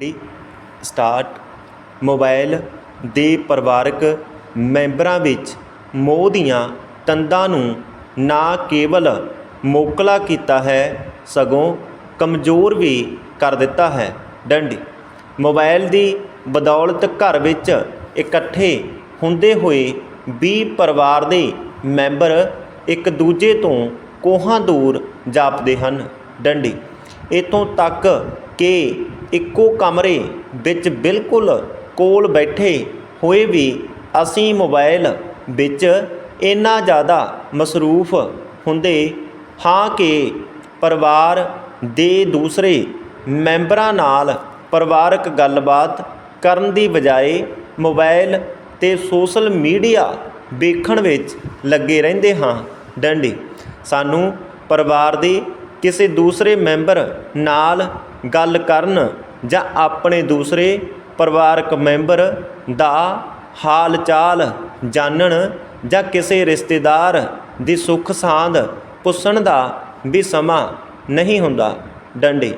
ਜਿਹੜੀ start mobile ਦੇ ਪਰਿਵਾਰਕ ਮੈਂਬਰਾਂ ਵਿੱਚ ਮੋਹ ਦੀਆਂ ਤੰਦਾਂ ਨੂੰ ਨਾ ਕੇਵਲ ਮੋਕਲਾ ਕੀਤਾ ਹੈ, ਸਗੋਂ ਕਮਜ਼ੋਰ ਵੀ ਕਰ ਦਿੱਤਾ ਹੈ। ਡੰਡੀ ਮੋਬਾਈਲ ਦੀ ਬਦੌਲਤ ਘਰ ਵਿੱਚ ਇਕੱਠੇ ਹੁੰਦੇ ਹੋਏ ਵੀ ਪਰਿਵਾਰ ਦੇ ਮੈਂਬਰ ਇੱਕ ਦੂਜੇ ਤੋਂ ਕੋਹਾਂ ਦੂਰ ਜਾਪਦੇ ਹਨ। ਡੰਡੀ ਇਤੋਂ ਤੱਕ ਕਿ ਇੱਕੋ ਕਮਰੇ ਵਿੱਚ ਬਿਲਕੁਲ ਕੋਲ ਬੈਠੇ ਹੋਏ ਵੀ ਅਸੀਂ ਮੋਬਾਈਲ ਵਿੱਚ ਇੰਨਾ ਜ਼ਿਆਦਾ ਮਸਰੂਫ ਹੁੰਦੇ ਹਾਂ ਕਿ ਪਰਿਵਾਰ ਦੇ ਦੂਸਰੇ ਮੈਂਬਰਾਂ ਨਾਲ ਪਰਿਵਾਰਕ ਗੱਲਬਾਤ ਕਰਨ ਦੀ ਬਜਾਏ ਮੋਬਾਈਲ ਤੇ ਸੋਸ਼ਲ ਮੀਡੀਆ ਵੇਖਣ ਵਿੱਚ ਲੱਗੇ ਰਹਿੰਦੇ ਹਾਂ। ਡੰਡੀ, ਸਾਨੂੰ ਪਰਿਵਾਰ ਦੇ ਕਿਸੇ ਦੂਸਰੇ ਮੈਂਬਰ ਨਾਲ ਗੱਲ ਕਰਨ ਜਾਂ ਆਪਣੇ ਦੂਸਰੇ ਪਰਿਵਾਰਕ ਮੈਂਬਰ ਦਾ ਹਾਲ ਚਾਲ ਜਾਣਨ ਜਾਂ ਕਿਸੇ ਰਿਸ਼ਤੇਦਾਰ ਦੀ ਸੁੱਖ ਸਾਂਦ ਪੁੱਛਣ ਦਾ ਵੀ ਸਮਾਂ ਨਹੀਂ ਹੁੰਦਾ। ਡੰਡੇ,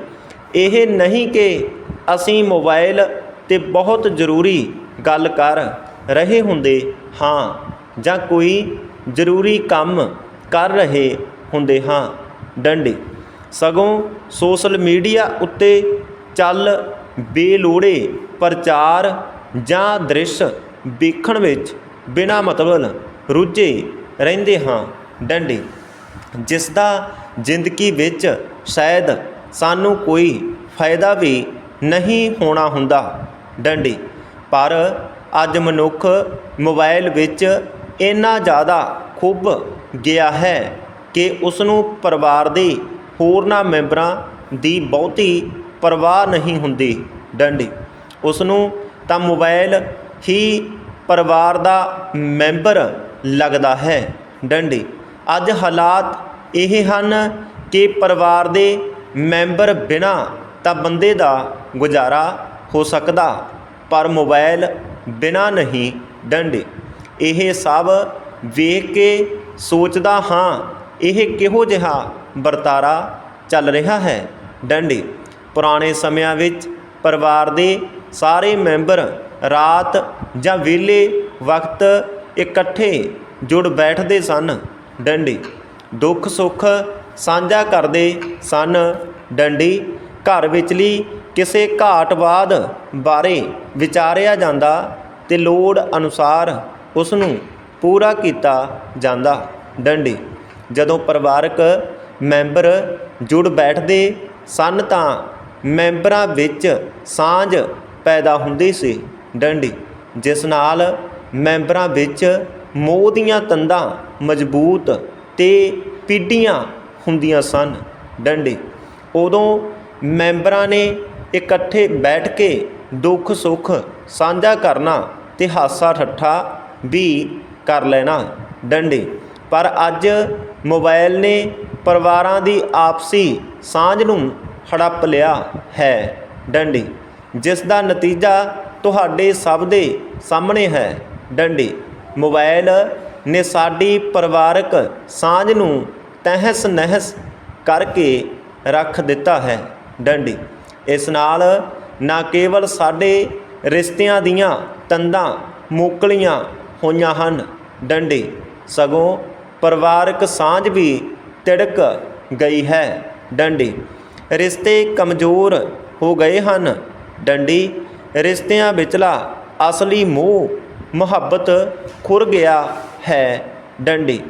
ਇਹ ਨਹੀਂ ਕਿ ਅਸੀਂ ਮੋਬਾਈਲ ਤੇ ਬਹੁਤ ਜ਼ਰੂਰੀ ਗੱਲ ਕਰ ਰਹੇ ਹੁੰਦੇ ਹਾਂ ਜਾਂ ਕੋਈ ਜ਼ਰੂਰੀ ਕੰਮ ਕਰ ਰਹੇ ਹੁੰਦੇ ਹਾਂ। ਡੰਡੇ ਸਗੋਂ ਸੋਸ਼ਲ ਮੀਡੀਆ ਉੱਤੇ ਚੱਲ ਬੇਲੋੜੇ ਪ੍ਰਚਾਰ ਜਾਂ ਦ੍ਰਿਸ਼ ਵੇਖਣ ਵਿੱਚ ਬਿਨਾ ਮਤਲਬ ਰੁੱਝੇ ਰਹਿੰਦੇ ਹਾਂ ਡੰਡੇ ਜਿਸ ਦਾ ਜ਼ਿੰਦਗੀ ਵਿੱਚ ਸ਼ਾਇਦ ਸਾਨੂੰ ਕੋਈ ਫਾਇਦਾ ਵੀ ਨਹੀਂ ਹੋਣਾ ਹੁੰਦਾ ਡੰਡੀ। ਪਰ ਅੱਜ ਮਨੁੱਖ ਮੋਬਾਈਲ ਵਿੱਚ ਇੰਨਾ ਜ਼ਿਆਦਾ ਖੁੱਭ ਗਿਆ ਹੈ ਕਿ ਉਸ ਨੂੰ ਪਰਿਵਾਰ ਦੇ ਹੋਰਨਾਂ ਮੈਂਬਰਾਂ ਦੀ ਬਹੁਤੀ ਪਰਵਾਹ ਨਹੀਂ ਹੁੰਦੀ। ਡੰਡੀ ਉਸ ਨੂੰ ਤਾਂ ਮੋਬਾਈਲ ਹੀ ਪਰਿਵਾਰ ਦਾ ਮੈਂਬਰ ਲੱਗਦਾ ਹੈ। ਡੰਡੀ, ਅੱਜ ਹਾਲਾਤ ਇਹ ਹਨ ਕਿ ਪਰਿਵਾਰ ਦੇ ਮੈਂਬਰ ਬਿਨਾ ਤਾਂ ਬੰਦੇ ਦਾ ਗੁਜ਼ਾਰਾ ਹੋ ਸਕਦਾ, ਪਰ ਮੋਬਾਈਲ ਬਿਨਾ ਨਹੀਂ। ਡੰਡੇ, ਇਹ ਸਭ ਵੇਖ ਕੇ ਸੋਚਦਾ ਹਾਂ ਇਹ ਕਿਹੋ ਜਿਹਾ ਵਰਤਾਰਾ ਚੱਲ ਰਿਹਾ ਹੈ? ਡੰਡੀ, ਪੁਰਾਣੇ ਸਮਿਆਂ ਵਿੱਚ ਪਰਿਵਾਰ ਦੇ ਸਾਰੇ ਮੈਂਬਰ ਰਾਤ ਜਾਂ ਵਿਹਲੇ ਵਕਤ ਇਕੱਠੇ ਜੁੜ ਬੈਠਦੇ ਸਨ। ਡੰਡੀ, ਦੁੱਖ ਸੁੱਖ ਸਾਂਝਾ ਕਰਦੇ ਸਨ। ਡੰਡੀ, ਘਰ ਵਿਚਲੀ ਕਿਸੇ ਘਾਟਵਾਦ ਬਾਰੇ ਵਿਚਾਰਿਆ ਜਾਂਦਾ ਤੇ ਲੋੜ ਅਨੁਸਾਰ ਉਸ ਨੂੰ ਪੂਰਾ ਕੀਤਾ ਜਾਂਦਾ। ਡੰਡੀ ਜਦੋਂ ਪਰਿਵਾਰਕ ਮੈਂਬਰ ਜੁੜ ਬੈਠਦੇ ਸਨ ਤਾਂ ਮੈਂਬਰਾਂ ਵਿੱਚ ਸਾਂਝ ਪੈਦਾ ਹੁੰਦੀ ਸੀ। ਡੰਡੀ, ਜਿਸ ਨਾਲ ਮੈਂਬਰਾਂ ਵਿੱਚ ਮੋਹ ਦੀਆਂ ਤੰਦਾਂ ਮਜ਼ਬੂਤ ਤੇ ਪੀੜੀਆਂ ਹੁੰਦੀਆਂ ਸਨ। ਡੰਡੀ, ਉਦੋਂ ਮੈਂਬਰਾਂ ਨੇ ਇਕੱਠੇ ਬੈਠ ਕੇ ਦੁੱਖ ਸੁੱਖ ਸਾਂਝਾ ਕਰਨਾ ਤੇ ਹਾਸਾ ਠੱਠਾ ਵੀ ਕਰ ਲੈਣਾ। ਡੰਡੇ ਪਰ ਅੱਜ ਮੋਬਾਈਲ ਨੇ ਪਰਿਵਾਰਾਂ ਦੀ ਆਪਸੀ ਸਾਂਝ ਨੂੰ ਹੜੱਪ ਲਿਆ ਹੈ ਡੰਡੀ, ਜਿਸ ਦਾ ਨਤੀਜਾ ਤੁਹਾਡੇ ਸਭ ਦੇ ਸਾਹਮਣੇ ਹੈ। ਡੰਡੀ ਮੋਬਾਈਲ ਨੇ ਸਾਡੀ ਪਰਿਵਾਰਕ ਸਾਂਝ ਨੂੰ ਤਹਿਸ ਨਹਿਸ ਕਰਕੇ ਰੱਖ ਦਿੱਤਾ ਹੈ। ਡੰਡੀ, ਇਸ ਨਾਲ ਨਾ ਕੇਵਲ ਸਾਡੇ ਰਿਸ਼ਤਿਆਂ ਦੀਆਂ ਤੰਦਾਂ ਮੋਕਲੀਆਂ ਹੋਈਆਂ ਹਨ। ਡੰਡੀ, ਸਗੋਂ ਪਰਿਵਾਰਕ ਸਾਂਝ ਵੀ ਤਿੜਕ ਗਈ ਹੈ। ਡੰਡੀ, ਰਿਸ਼ਤੇ ਕਮਜ਼ੋਰ ਹੋ ਗਏ ਹਨ। ਡੰਡੀ, ਰਿਸ਼ਤਿਆਂ ਵਿਚਲਾ ਅਸਲੀ ਮੋਹ ਮੁਹੱਬਤ ਖੁਰ ਗਿਆ ਹੈ। ਡੰਡੀ,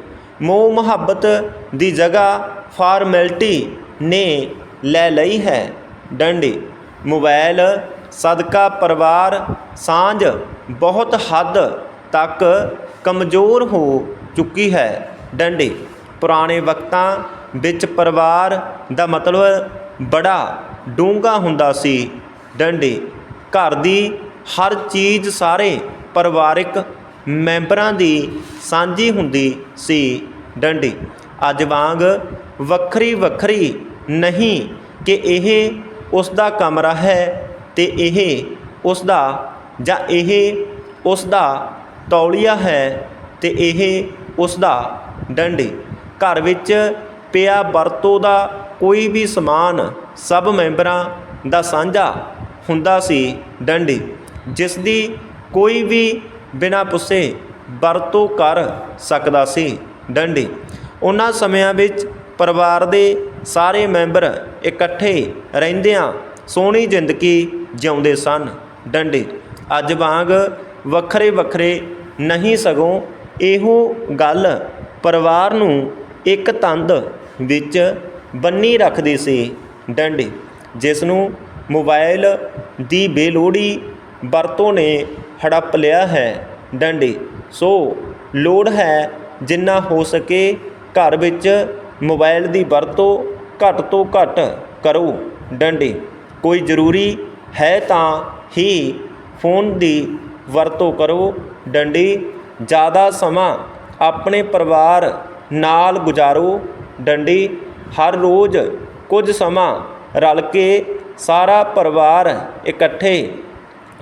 ਮੋਹ ਮੁਹੱਬਤ ਦੀ ਜਗ੍ਹਾ ਫਾਰਮੈਲਿਟੀ ਨੇ ਲੈ ਲਈ ਹੈ। ਡੰਡੀ ਮੋਬਾਈਲ ਸਦਕਾ ਪਰਿਵਾਰ, ਸਾਂਝ ਬਹੁਤ ਹੱਦ ਤੱਕ ਕਮਜ਼ੋਰ ਹੋ ਚੁੱਕੀ ਹੈ। ਡੰਡੇ। ਪੁਰਾਣੇ ਵਕਤਾਂ ਵਿੱਚ ਪਰਿਵਾਰ ਦਾ ਮਤਲਬ ਬੜਾ ਡੂੰਘਾ ਹੁੰਦਾ ਸੀ। ਡੰਡੇ। ਘਰ ਦੀ ਹਰ ਚੀਜ਼ ਸਾਰੇ ਪਰਿਵਾਰਿਕ ਮੈਂਬਰਾਂ ਦੀ ਸਾਂਝੀ ਹੁੰਦੀ ਸੀ। ਡੰਡੇ। ਅੱਜ ਵਾਂਗ ਵੱਖਰੀ ਵੱਖਰੀ ਨਹੀਂ ਕਿ ਇਹ ਉਸ ਦਾ ਕਮਰਾ ਹੈ ਤੇ ਇਹ ਉਸ ਦਾ ਜਾਂ ਇਹ ਉਸ ਦਾ ਤੌਲੀਆ ਹੈ ਤੇ ਇਹ ਉਸ ਦਾ ਡੰਡੀ। ਘਰ ਵਿੱਚ ਪਿਆ ਵਰਤੋਂ ਦਾ ਕੋਈ ਵੀ ਸਮਾਨ ਸਭ ਮੈਂਬਰਾਂ ਦਾ ਸਾਂਝਾ ਹੁੰਦਾ ਸੀ ਡੰਡੀ, ਜਿਸ ਦੀ ਕੋਈ ਵੀ ਬਿਨਾਂ ਪੁੱਛੇ ਵਰਤੋਂ ਕਰ ਸਕਦਾ ਸੀ ਡੰਡੀ। ਉਹਨਾਂ ਸਮਿਆਂ ਵਿੱਚ ਪਰਿਵਾਰ ਦੇ ਸਾਰੇ ਮੈਂਬਰ ਇਕੱਠੇ ਰਹਿੰਦਿਆਂ ਸੋਹਣੀ ਜ਼ਿੰਦਗੀ ਜਿਉਂਦੇ ਸਨ ਡੰਡੀ। ਅੱਜ ਵਾਂਗ ਵੱਖਰੇ ਵੱਖਰੇ ਨਹੀਂ ਸਗੋਂ ਇਹੋ ਗੱਲ ਪਰਿਵਾਰ ਨੂੰ ਇੱਕ ਤੰਦ ਵਿੱਚ ਬੰਨੀ ਰੱਖਦੀ ਸੀ ਡੰਡੀ, ਜਿਸ ਨੂੰ ਮੋਬਾਈਲ ਦੀ ਬੇਲੋੜੀ ਵਰਤੋਂ ਨੇ ਹੜੱਪ ਲਿਆ ਹੈ ਡੰਡੀ। ਸੋ ਲੋੜ ਹੈ ਜਿੰਨਾ ਹੋ ਸਕੇ ਘਰ ਵਿੱਚ ਮੋਬਾਈਲ ਦੀ ਵਰਤੋਂ ਘੱਟ ਤੋਂ ਘੱਟ ਕਰੋ ਡੰਡੇ। ਕੋਈ ਜ਼ਰੂਰੀ ਹੈ ਤਾਂ ਹੀ ਫੋਨ ਦੀ ਵਰਤੋਂ ਕਰੋ। ਡੰਡੀ ਜ਼ਿਆਦਾ ਸਮਾਂ ਆਪਣੇ ਪਰਿਵਾਰ ਨਾਲ ਗੁਜ਼ਾਰੋ। ਡੰਡੀ, ਹਰ ਰੋਜ਼ ਕੁਝ ਸਮਾਂ ਰਲ ਕੇ ਸਾਰਾ ਪਰਿਵਾਰ ਇਕੱਠੇ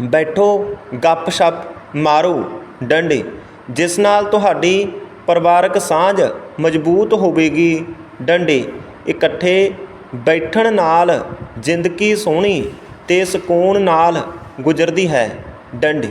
ਬੈਠੋ, ਗੱਪ-ਸ਼ਪ ਮਾਰੋ। ਡੰਡੇ, ਜਿਸ ਨਾਲ ਤੁਹਾਡੀ ਪਰਿਵਾਰਕ ਸਾਂਝ ਮਜ਼ਬੂਤ ਹੋਵੇਗੀ। ਡੰਡੇ, ਇਕੱਠੇ ਬੈਠਣ ਨਾਲ ਜ਼ਿੰਦਗੀ ਸੋਹਣੀ ਤੇ ਸਕੂਨ ਨਾਲ ਗੁਜ਼ਰਦੀ ਹੈ। ਡੰਡੇ